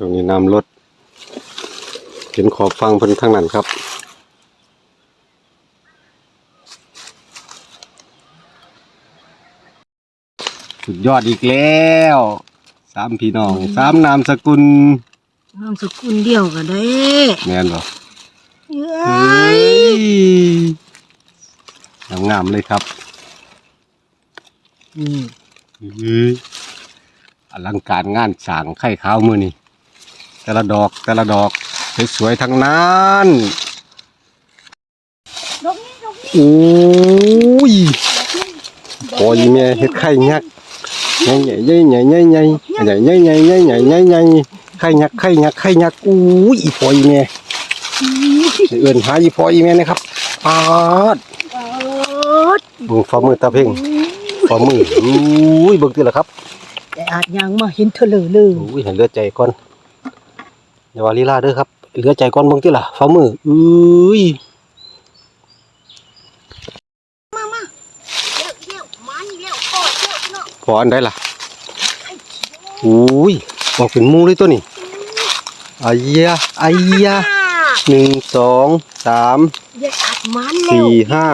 ช่วงนี้น้ำลดเห็นขอบฟังเพิ่นทางนั้นครับสุดยอดอีกแล้วสามพี่น้องสามนามสกุลนามสกุลเดียวก็ได้แม่นบ่เอ้เฮ้ยยงามๆเลยครับนี่อื้ออลังการงานสร้างไข่ขาวมือนี่ แต่ละดอกแต่ละดอกสวยๆทั้งนั้นดอกนี้ดอกนี้โอ้ยพอยีแม่เฮ็ดไข่ยักษ์ใหญ่ใหญ่ใหญ่ใหญ่ใหญ่ใหญ่ใหญ่ใหญ่ใหญ่ใหญ่ใหญ่ใหญ่ใหญ่ไข่ยักษ์ไข่ยักษ์ไข่ยักษ์อู้ยอีพอยีแม่เอื่นหาอีพอยีแม่นะครับปาดปาดเบิ่งฝ่ามือตาเพ่งฝ่ามืออู้ยเบิ่งติละครับแต่อาจยังมาเห็นเธอเลยเลยโอ้ยเห็นเลือดใจก่อน อย่าว่าลีลาเด้อครับเหลือใจก่อนเบิ่งติล่ะฝ่ามืออุ้ยมามาเดี๋ยวเดี๋ยวมันเดี๋ยวโคตรเดี๋ยวเนาะพออันใดล่ะอุ้ยออกเป็นหมูเลยตัวนี้อายะอายะหนึ่งสองสามเดี๋ยวอัดมันแล้วสี่ห้า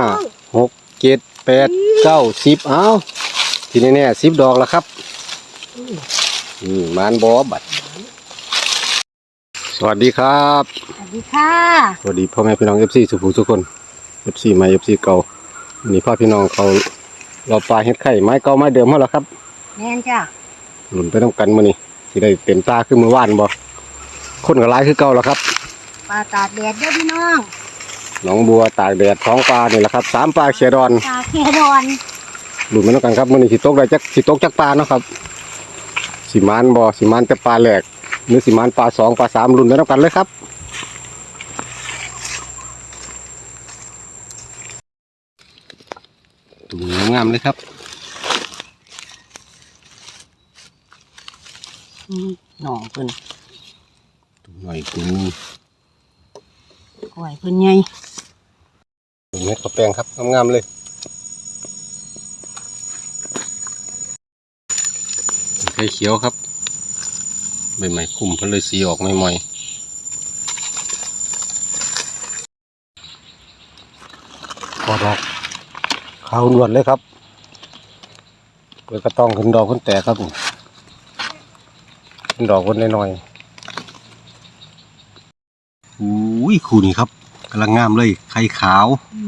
หกเจ็ดแปดเก้าสิบเอาทีนี้แน่สิบดอกแล้วครับ อืมมานบอบัด สวัสดีครับ สวัสดีค่ะ สวัสดีพ่อแม่พี่น้องเอฟซีสุภูทุกคนเอฟซีใหม่เอฟซีเก่าวันนี้พ่อพี่น้องเขาเราปลาเฮ็ดไข่ไม้เก่าไม้เดิมเฮาแล้วครับแม่นจ้ะหลุนไปต้องกันมื้อนี้สิได้เต็มตาขึ้นมือว่านบ่คนก็หลายคือเก่าแล้วครับปลาตากแดดเด้อพี่น้องหนองบัวตากแดดท้องปลานี่แหละครับสามปลาเขียดอนปลาแครอนหลุนไปต้องกันครับมื้อนี้สิตกได้จักสิตกจักปลาเนาะครับสิมานบ่สิมานแต่ปลาแหลก หรือสิมานปลาสองปลาสามหลุนไปต้องกันเลยครับตุ่มงามๆเลยครับอืมหนองเพิ่นตุ่มหน่อยตุ่มนึงกล้วยเพิ่นใหญ่ตุ่มเม็ดกระแปงครับงามๆเลยไข่เขียวครับ ใบไม้คุ้มเพิ่นเลยสีออกใหม่ๆกอดอกขาวหนวดเลยครับเปิดกระต้องขึ้นดอกขึ้นแตกครับขึ้นดอกขึ้นน้อยๆอุ้ยคู่นี้ครับกำลังงามเลย ไข่ขาวอื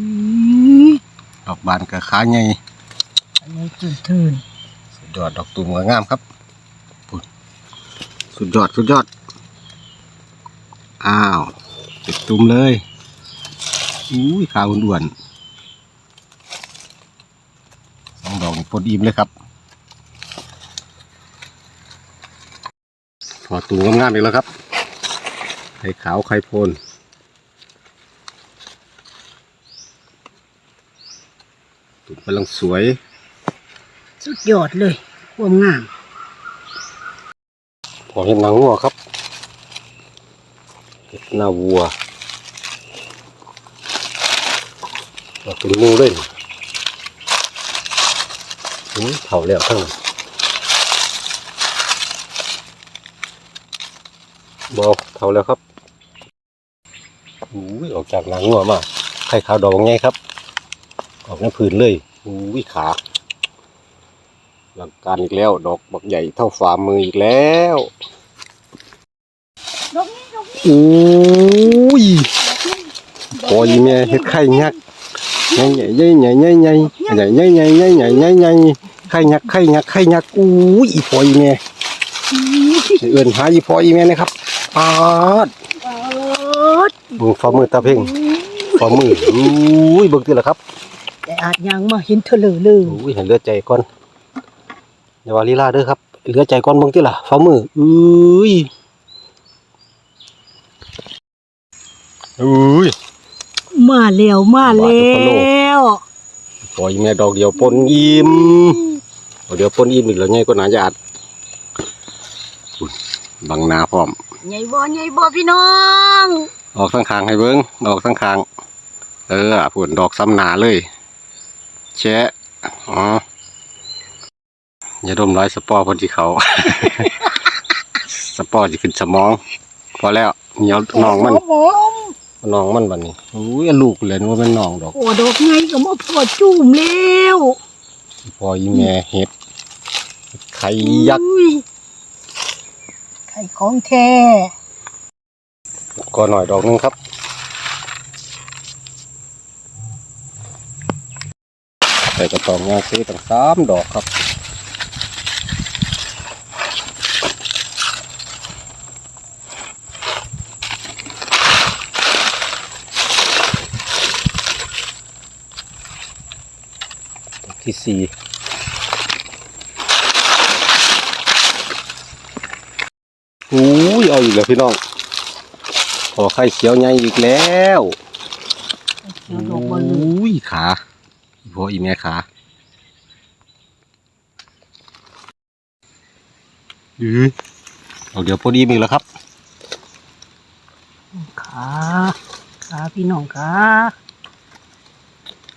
มดอกบานกับขาใหญ่อันนี้จุดทืนสุดยอดดอกตุ่มก็งามครับพุ่น สุดยอด สุดยอด อ้าวติดตุ่มเลย อุ้ยขาวอ้วนๆสองดอกปนอิ่มเลยครับ พอตูงามๆอีกแล้วครับไข่ขาวไข่โพนตุ่มกำลังสวย สุดยอดเลย ความงาม พอเห็นหนังวัวครับ เห็ดนาวัวเราเป็นหมูเล่นอืมเผาแล้วทั้งนั้นบอเผาแล้วครับอุ้ยออกจากหนังวัวมาไข่ขาวดอกไงครับ ออกในผืนเลยอุ้ยขา หลังการอีกแล้ว ดอกบักใหญ่เท่าฝ่ามืออีกแล้วดอกนี้ดอกนี้โอ้ยดอกนี้พอยีแม่เฮ็ดไข่ยักษ์ใหญ่ใหญ่ใหญ่ใหญ่ใหญ่ใหญ่ใหญ่ใหญ่ใหญ่ใหญ่ใหญ่ใหญ่ใหญ่ไข่ยักษ์ไข่ยักษ์ไข่ยักษ์อู้ยอีพอยีแม่เอื่นหาอีพอยีแม่นะครับปาดปาดเบิ่งฝ่ามือตาเพ่งฝ่ามืออู้ยเบิ่งติละครับแต่อาจยังมาเห็นเธอเลยเลยอู้ยเห็นเลือดใจก่อน อย่าว่าลีลาเด้อครับ เหลือใจก่อนเบิ่งติล่ะฝ่ามืออุ้ยอุ้ยมาแล้วมาแล้บาดเดี๋ยวพะโล้วพอยีแม่ดอกเดียวปนอิ่มเดี๋ยวปนอิ่มอีกแล้วไงก็หนาญาติอุ๊ยบังหนาพร้อมใหญ่บ่ใหญ่บ่พี่น้อง ออกทั้งคางให้เบิ้งออกทั้งคาง เออผุนดอกซ้ำหนาเลยแชะอ๋อ อย่าดมร้อยสปอร์พอดีเขา สปอร์ตจะขึ้นสมอง พอแล้วเหนียวน้องมันหอมน้องมันบัดนี้อุ้ยอันลูกเลยนึกว่าเป็นน้องดอกโอ้ดอกไงก็มาพอจุ่มแล้วพออีแม่เห็ดไข่ยักษ์อุ้ยไข่ของแท้ก็หน่อยดอกหนึงครับใส่กระตองยางซีตั้งสามดอกครับ ดอกที่ สี่อุ้ยเอาอีกแล้วพี่น้องขอไข่เขียวใหญ่อีกแล้วเดี๋ยวดอกบอลลูนอุ้ยขาอีพ่ออีแม่ขาอือเอาเดี๋ยวพอดีมีแล้วครับ ขา ขาพี่น้องขา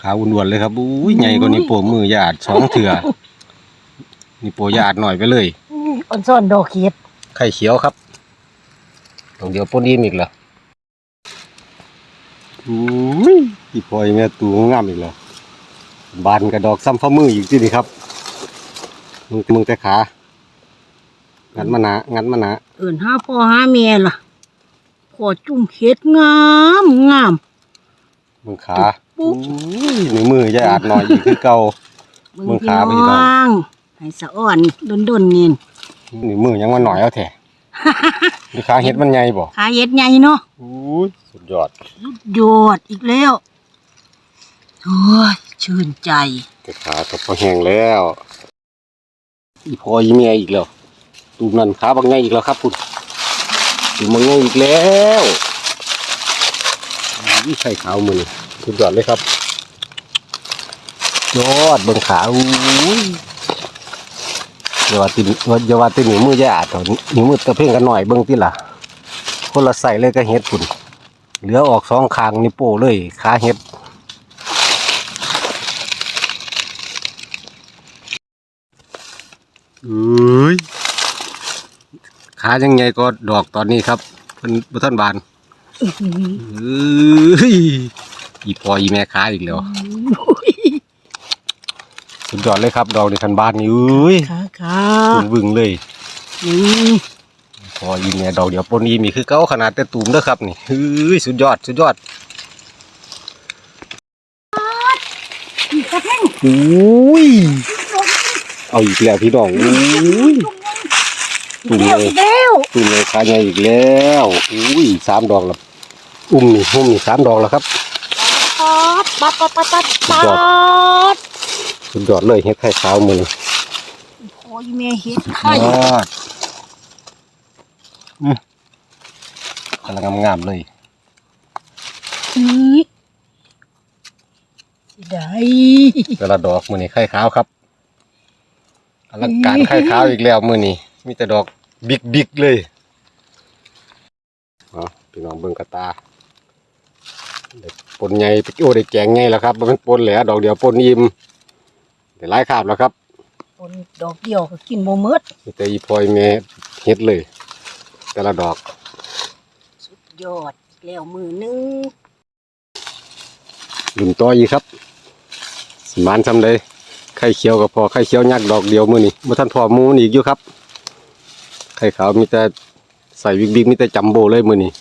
ขาอ้วนๆเลยครับอุ้ยใหญ่กว่านี้โปมือหยาดสองเถื่อนี่โปหยาดหน่อยไปเลยอุ้ยอ่อนซ่อนดอกเห็ดไข่เขียวครับเอาเดี๋ยวพอดีมีอีกแล้วอุ้ยอีพ่ออีแม่ตูงามอีกแล้วบานกระดอกซ้ำฝ่ามืออีกที่นี่ครับมึงมึงแต่ขางัดมาหนางัดมาหนาเอิ่นห้าพ่อห้าแม่ล่ะพอจุ่มเห็ดงามงามมึงขา ปุ๊บอุ้ยนี่มือจะอาดหน่อยอีกคือเก่าเบิ่งเบิ่งพี่ขาไปที่น้น้ององให้สะอ่อนดนๆนี่นี่มือยังมาหน่อยเอาแท้นี่ขาเห็ดมันใหญ่บ่ขาเห็ดใหญ่เนาะอุ้ยสุดยอดสุดยอดอีกแล้วโอ้ยชื่นใจแต่ขาก็พอแห้งแล้ว อีพออีเมียอีกแล้วตูมนั่นขาบางไงอีกแล้วครับคุณตูมบางไงอีกแล้วอุ้ยไข่ขาวมือนี่ สุดยอดเลยครับยอดเบิ่งขาอุ้ยอย่าว่าตินอย่าว่าตินหนีมือยาอาดเถอะหนีมือตะเพ่งกันหน่อยเบิ่งติล่ะ คนละใส่เลยก็เฮ็ดปุ่นเหลือออกสองคางนี่โป้เลยขาเฮ็ดอุ้ยขายังไงก็ดอกตอนนี้ครับเพิ่นบ่ทันบานเอ้ย อีปออีแม่ขาอีกแล้ว สุดยอดเลยครับ ดอกนี่คันบานนี่เอ้ยขาขาบึ้งบึ้งๆเลยนี่พออีแม่ดอกเดียวปนอีมีคือเก้าขนาดแต่ตูมเด้อครับนี่เฮ้ยสุดยอดสุดยอดกระเพ่งอุ้ยเอาอีกแล้วพี่น้องอุ้ยตูมเดียวเลยอีกแล้วตูมเลยขาใหญ่อีกแล้วอุ้ยสามดอกแล้วอุ้มนี่อุ้มนี่สามดอกแล้วครับ ปัดปัดปัดปัดปัดสุดยอปัดสุดยอดเลยเฮ็ดไข่ขาวมือโอ้ยแม่เห็ดไข่ยอดอืมกำลังงามๆเลยนี่ได้แต่ละดอกมือนี้ไข่ขาวครับอลังการไข่ขาวอีกแล้วมือนี้มีแต่ดอกบิ๊กๆเลยเอพี่น้องเบิ่งกระตาเด็ก ปนใหญ่โอ้ได้แกงใหญ่แล้วครับมันปนแหลดอกเดียวปนอิ่มได้หลายคาบแล้วครับคนดอกเดียวก็กินบ่หมดมีแต่อีพลอยแม่เฮ็ดเลย แต่ละดอก สุดยอดแล้วมือหนึงลุ่นต่ออีครับสมานซำใดไข่เขียวก็พอไข่เขียวยักดอกเดียวมือนี้บ่ทันพอมูนอีกอยู่ครับ ไข่ขาวมีแต่ใส่บิ๊กๆมีแต่จัมโบ้เลยมือนี้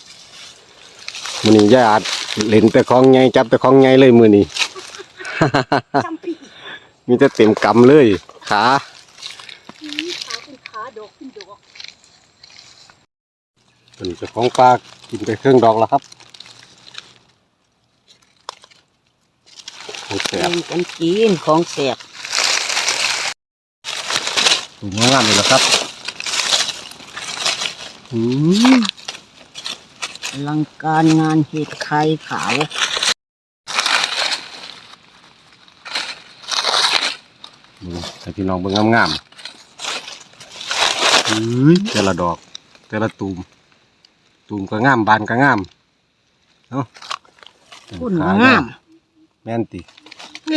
มื้อนี้ย่าอาจ เล่นแต่ของใหญ่จับแต่ของใหญ่เลยมื้อนี้ จำพี่มีแต่เต็มกำเลย ขาขาเป็นขาดอกเป็นดอกเป็นเจ้าของปลากินไปเครื่องดอกแล้วครับโอ้แสแบ่บงกันกินของแสบถูกงามเลยแล้วครับอืมอ ลังการงานเห็ดไข่ขาวดูให้พี่น้องเบิ่งงามๆอุ้ยแต่ละดอก แต่ละตูม ตูมก็งามบานก็งามเนาะคุณก็งาม แม่นติ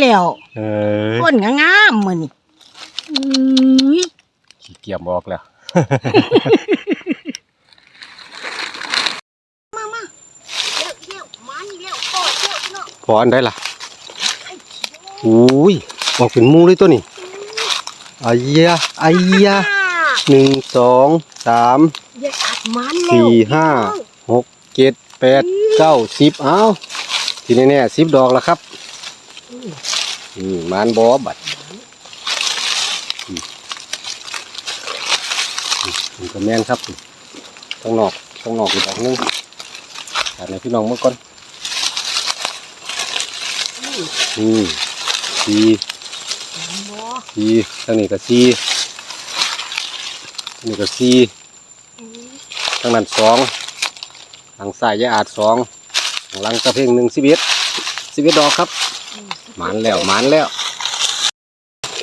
แล้วเอ้ยคนก็งามมื้อนี่อุ้ยขี้เกียจบอกแล้ว ออันได้ล่ะอุ้ยมองเป็นหมูเลยตัวนี้อายะอายะหนึ่งสองสามอย่าอัดมันเร็วสี่ห้าหกเจ็ดแปดเก้าสิบเอาทีนี้เนี่ยสิบดอกแล้วครับอืมมานบอบัดอืมอืมนี่ก็แม่นครับต้องนอกต้องนอกอีกดอกหนึงแต่ในพี่น้องเมื่อก่อน อืมสี่บ่สี่ทางนี้ก็สี่ทางนี้ก็สี่ทางนั้นสองทางซ้ายยายอาจสองทางหลังกระเพ่งหนึ่งสิบเอ็ดสิบเอ็ดดอกครับหมานแล้วหมานแล้ว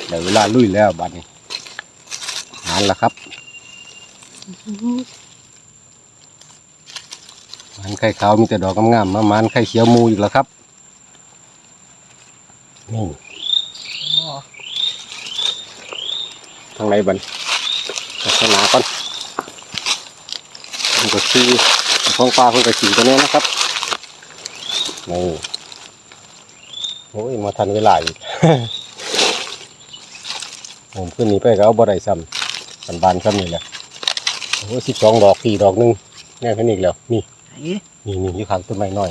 เดี๋ยวเวลาลุยแล้วบัดนี้หมานแล้วครับมานไข่ขาวมีแต่ดอกงามๆมามานไข่เขียวมูอีกแล้วครับ นี่ทางไหนบันลักษณะก่อนมันก็ซีของปลาเพิ่งกระสีตัวนี้นะครับนี่โอ้ยมาทันเวลาอีกผมขึ้นนี้ไปก็เอาบ่ได้ซ้ำสันบานซ้ำนี่แหละโอ้สิบสองดอกสี่ดอกหนึงแน่ขึ้นอีกแล้ว นี่ไอ้นี่นี่อยู่ข้างต้นไม้น้อย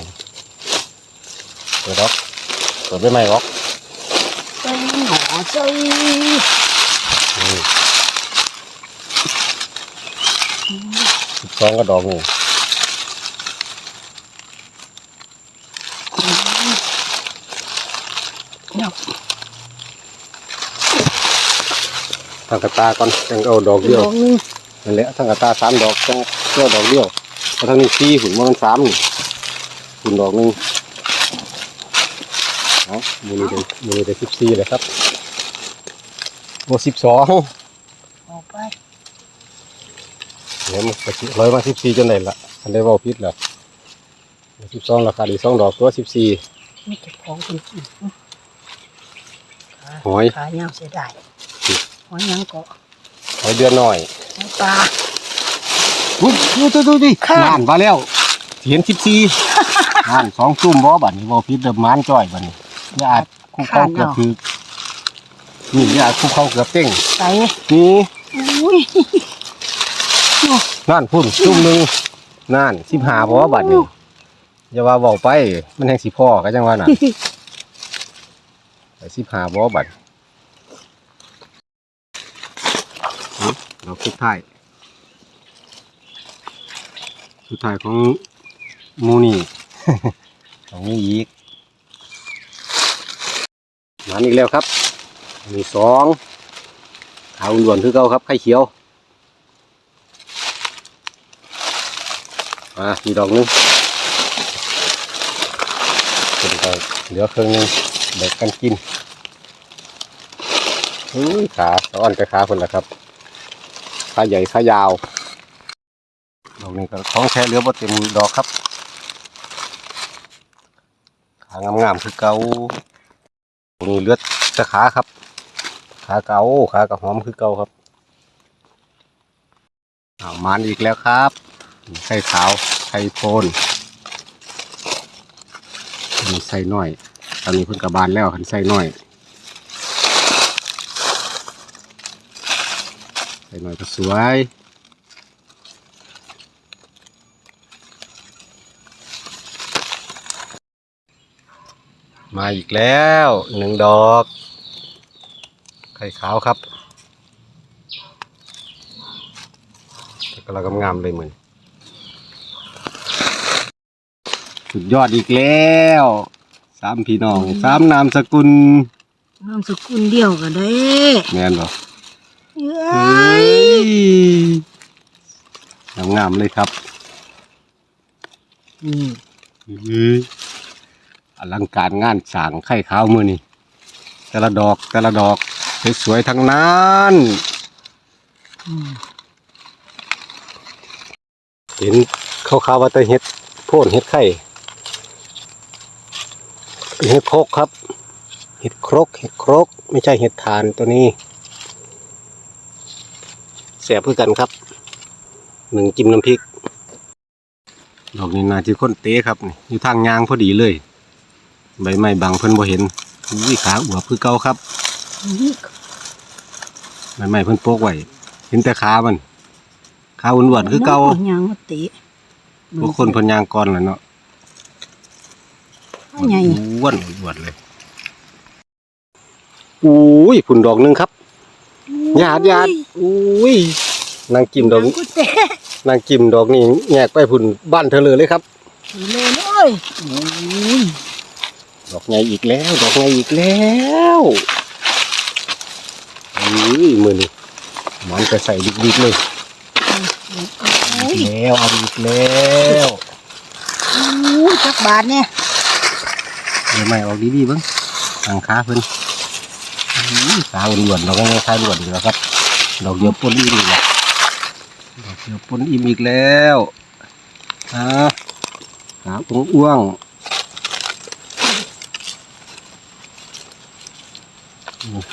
เปิดดอกเปิดใบไม้ออกเจ้า หนอเจ้านี่สิบสองก็ดอกนี่เนาะทางกระตาก่อนจังเอาดอกเดียวดอกหนึงนั่นแหละทางกระตาสามดอกจังเจ้าดอกเดียวเพราะทางนี้สี่หุ่นมันสามนี่หุ่นดอกหนึ่งเอามือนี้เป็นมือนี้เป็นสิบสี่เลยครับ โอ้สิบสองออกไปเดี๋ยวมันก็สิร้อยมาสิบสี่จนไหนละอันได้เว่าพิษแล้วสิบสองราคาดีสองดอกตัวสิบสี่ไม่เก็บของคนกินหอยขายาวเสียดายหอยยังเกาะหอยเดือนหน่อยหอยปลาอุ้ยดูดูดูดิค่ะนานมาแล้วเห็นสิบสี่นานสองจุ่มบ่บัดนี้บ่พิษเดิมมานจ้อยบัดนี้อย่าอาจคู่เข้าเกือบคือ นี่อย่าอาจคู่เข้าเกือบเต้งใส่นี่อุ้ยนั่นพุ่นจุ่มหนึ่งนั่นสิบหาบ่บัดนี้อย่าว่าเบาไปมันแห่งสิพ่อก็จังว่าน่ะไปสิบหาบ่บัดหึเราสุดท้ายสุดท้ายของหมูนี่ของนี้อีกมาอีกแล้วครับ มีสองขาวล้วนคือเก่าครับไข่เขียวอ่ามีดอกหนึงเป็นไปเหลือครึ่งนึงแบ่งกันกินอุ้ยขาสะอ่อนไปขาคนละครับขาใหญ่ขายาวดอกนี้ก็ของแท้เหลือบ่เต็มดอกครับขางามๆคือเกาตรงนี้เลือดจะขาครับ ขาเกาขากระหอมคือเกาครับอามานอีกแล้วครับไข่ขาวไข่โทนใส่น้อย ตอนนี้เพิ่งกระบาลแล้วขันใส่น้อยใส่น้อยก็สวยมาอีกแล้วหนึ่งดอก ไข่ขาวครับแต่ก็เรากำงามเลยเหมือนสุดยอดอีกแล้วสามพี่น้องสามนามสกุลนามสกุลเดียวก็ได้แม่นบ่เย้เฮ้ยยงามๆเลยครับนี่อื้ออลังการงานสร้างไข่ขาวมือนี่แต่ละดอกแต่ละดอก สวยๆทั้งนั้นเห็นขาวๆว่าแต่เห็ดโพ่นเห็ดไข่เห็ดครกครับ เห็ดครก เห็ดครก ไม่ใช่เห็ดทานตัวนี้แสบเพื่อกันครับหนึ่งจิ้มน้ำพริกดอกนี้นาที่ค้นเต้ครับนี่อยู่ทางยางพอดีเลย ใบไม้บางเพิ่นบ่เห็นอุ้ยขาอวบคือเก่าครับ นี่ใบไม้เพิ่นโปกไว้เห็นแต่ขามันขาอ้วนๆคือเก่าหยังมาเตะพวกคนเพิ่นย่างก่อนแหละเนาะว่าไงอ้วนอ้วนเลยอุ้ยผุนดอกหนึงครับหยาดหยาดอุ้ยนางกิมดอกกูเตะนางกิมดอกนี่แยกไปผุนบ้านเธอเลยเลยครับเลยเลยอุ้ยดอกใหญ่อีกแล้ว ดอกใหญ่อีกแล้ว อุ้ยมือนี่มันจะใส่ดิกๆเลยโอ้ยแล้วเอาอีกแล้วอุ้ยจักบาทเนี่ยเดี๋ยวไม่ออกดีๆเบ้างทางขาเพิ่นอุ้ยขาอ้วนๆดอกง่ายๆขาอ้วนอีกแล้วครับดอกเดียวปนอิ่มอีกแล้วดอกเดียวปนอิ่มอีกแล้วอ่าขาอ้วงๆ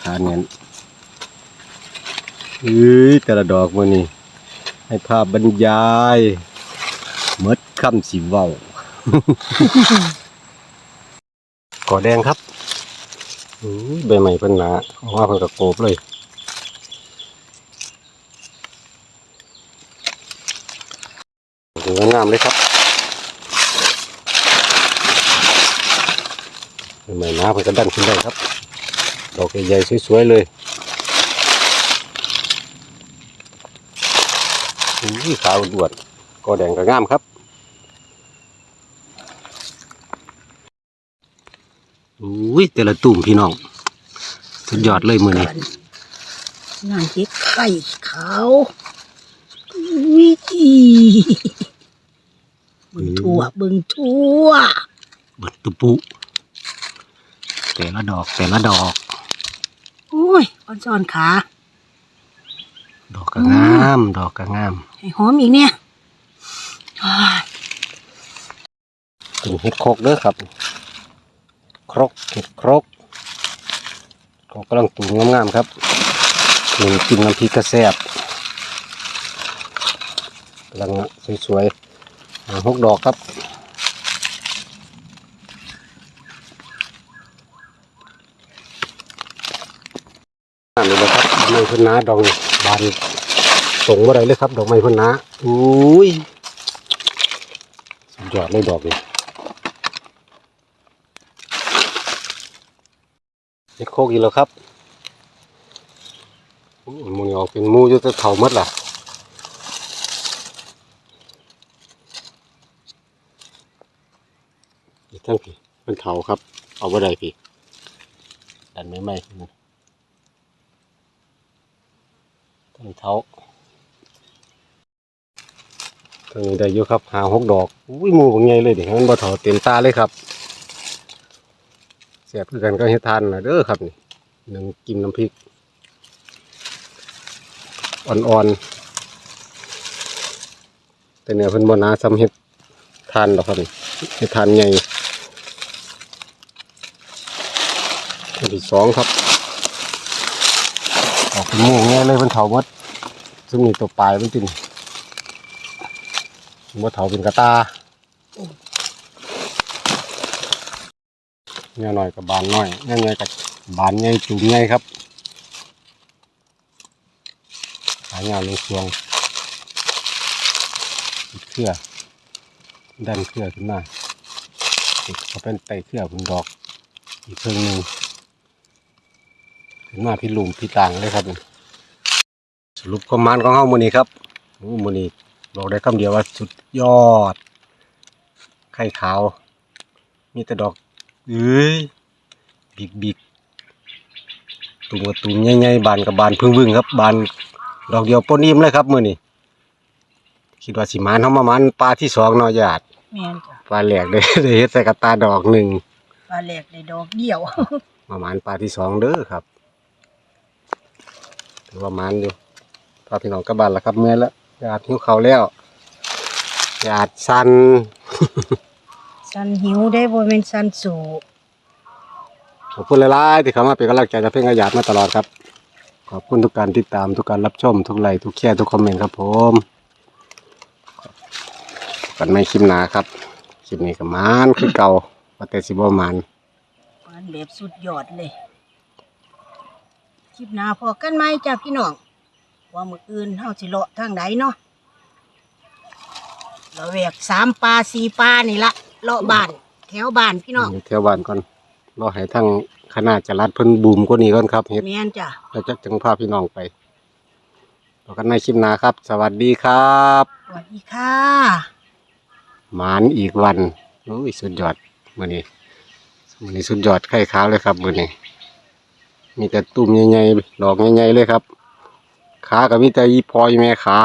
ขาเนียน เอ้ยแต่ละดอกมันนี่ให้ภาพบรรยายหมดคำสิเว้าก่อแดงครับใบใหม่เพิ่นหนาออกมาเพิ่นกระโกบเลยสวยงามเลยครับใบใหม่หนาเพิ่นก็ดันขึ้นได้ครับ ดอกใหญ่ๆสวยๆเลยอุ้ย ขาวดวดก่อแดงก็งามครับอุ้ยแต่ละตุ่มพี่น้อง สุดยอดเลยมือนี้งานเจ็ดไข่ขาวอุ้ยเบึงทั่วเบึงทั่วเบิดตุปุแต่ละดอกแต่ละดอกโอ้ยอ่อนซ้อนขาดอกก็งาม ดอกก็งามให้หอมอีกเนี่ยอ้ายเป็นเห็ดโครกเด้อครับ ครกเห็ดโครกก็กำลังตูมงามๆครับหนึ่งกินน้ำพริกกระแซบกำลังสวยๆหกดอกครับงามเลยนะครับดอกไม้เพิ่นน้าดอกบาน ส่งมาได้เลยครับ ดอกไม้เพิ่นน้าอุ้ยสุดยอดเลยดอกนี่เฮ็ดโคกอีกแล้วครับอู้หมูนี่ออกเป็นหมูอยู่แต่เท่าหมดล่ะอีกทั้งพี่เป็นเท่าครับ เอาบ่ได้พี่ดันไม่ไหมนะทั้งเท่า ทั้งนี้ได้อยู่ครับหาหกดอกอุ้ยมูบางใหญ่เลยเดี๋ยวมันบ่เท่าเต็มตาเลยครับแซ่บคือกันก็เฮ็ดทานนะเด้อครับนี่หนึ่งกินน้ำพริก อ่อนๆ แต่เนื้อเพิ่นบ่หนาซ้ำเฮ็ดทานดอกครับนี่เฮ็ดทานใหญ่อันที่สองครับ ออกเป็นมูง่เลยเพิ่นเถาหมดซึ่งมีตัวปลายมันติน บ่เถาเป็นกระตาเงี้ยหน่อยกับบานน้อยเงี้ยใหญ่กับบานใหญ่จุ่มใหญ่ครับหางานลงสวงติดเครือดันเครือขึ้นมาติดเขาเป็นไตเครือเป็นดอก อีกเครื่องหนึ่งขึ้นมาพี่ลุมพี่ต่างเลยครับ สรุปความมานของเฮามือนี้ครับโอ้มื้อนี้ บอกได้คำเดียวว่าสุดยอด ไข่ขาว มีแต่ดอกเอ้ยบิกบิกตุ่มกับตุ่มใหญ่ๆบานกับบานพึ่งวึ่งครับ บานดอกเดียวปนอิ่มเลยครับมื้อนี้คิดว่าสิมานเฮามามันปลาที่สองเนาะญาติแม่นจ้ะปลาแหลกได้ได้เฮ็ดใส่กระตาดอกหนึ่งปลาแหลกในดอกเดียวมามันปลาที่สองเด้อครับถือว่ามันอยู่พาพี่น้องกลับบ้านแล้วครับเมื่อยแล้ว ญาติหิวข้าวแล้วญาติสั่นสันหิวได้บ่แม่นสันสูขอบคุณหลายๆที่เข้ามาเป็นกำลังใจกับเพ่งอาหยาดมาตลอดครับ ขอบคุณทุกการติดตามทุกการรับชม ทุกไลค์ทุกแชร์ทุกคอมเมนต์ครับผมกันไม่คลิปหนาครับคลิปนี้ก็มานคือเก่าว่าแต่สิบ่มานมันแบบสุดยอดเลย คลิปหน้าพอกันไหมจ้าพี่น้อง ว่ามืออื่นเฮาสิเลาะทางไหนเนาะเราแหวกสามปลาสี่ปลานี่ละเลาะบ้าน แถวบ้านพี่น้องเที่ยวบ้านก่อนรอให้ทั้งคณะจะรัดเพิ่นบูมกว่านี้ก่อนครับเฮ็ดแม่นจ้ะแล้วจะจึงพาพี่น้องไปต่อกันในคลิปหน้าครับ สวัสดีครับสวัสดีค่ะหมานอีกวันโอ้ยสุดยอดมื้อนี้มื้อนี้สุดยอดไข่ขาวเลยครับมื้อนี้มีแต่ตุ่มใหญ่ๆดอกใหญ่ๆเลยครับ ขาก็มีแต่ยีพอยแม่ขา